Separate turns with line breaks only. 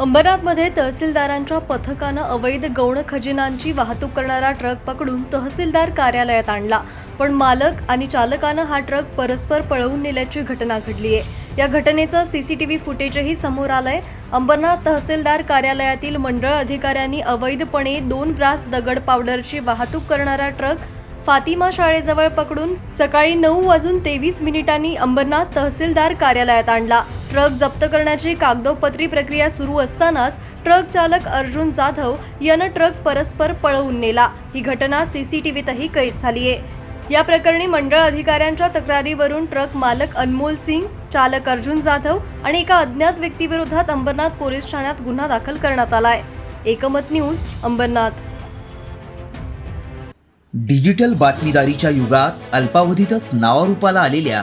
अंबरनाथमध्ये तहसीलदारांच्या पथकानं अवैध गौण खजिनांची वाहतूक करणारा ट्रक पकडून तहसीलदार कार्यालयात आणला. पण मालक आणि चालकानं हा ट्रक परस्पर पळवून नेल्याची घटना घडली आहे. या घटनेचं सीसीटीव्ही फुटेजही समोर आलंय. अंबरनाथ तहसीलदार कार्यालयातील मंडळ अधिकाऱ्यांनी अवैधपणे दोन ग्रास दगड पावडरची वाहतूक करणारा ट्रक फातिमा शाळेजवळ पकडून सकाळी नऊ वाजून तेवीस मिनिटांनी अंबरनाथ तहसीलदार कार्यालयात आणला. ट्रक जप्त करण्याची कागदोपत्री प्रक्रिया सुरू असतानाच ट्रक चालक अर्जुन जाधव यानं ट्रक परस्पर पळवून नेला. ही घटना सीसीटीव्हीतही कैद झालीये या प्रकरणी मंडळ अधिकाऱ्यांच्या तक्रारीवरून ट्रक मालक अनमोल सिंग चालक अर्जुन जाधव आणि एका अज्ञात व्यक्तीविरोधात अंबरनाथ पोलीस ठाण्यात गुन्हा दाखल करण्यात आलाय. एकमत न्यूज अंबरनाथ.
डिजिटल बातमीदारीच्या युगात अल्पावधीतच नावारूपाला आलेल्या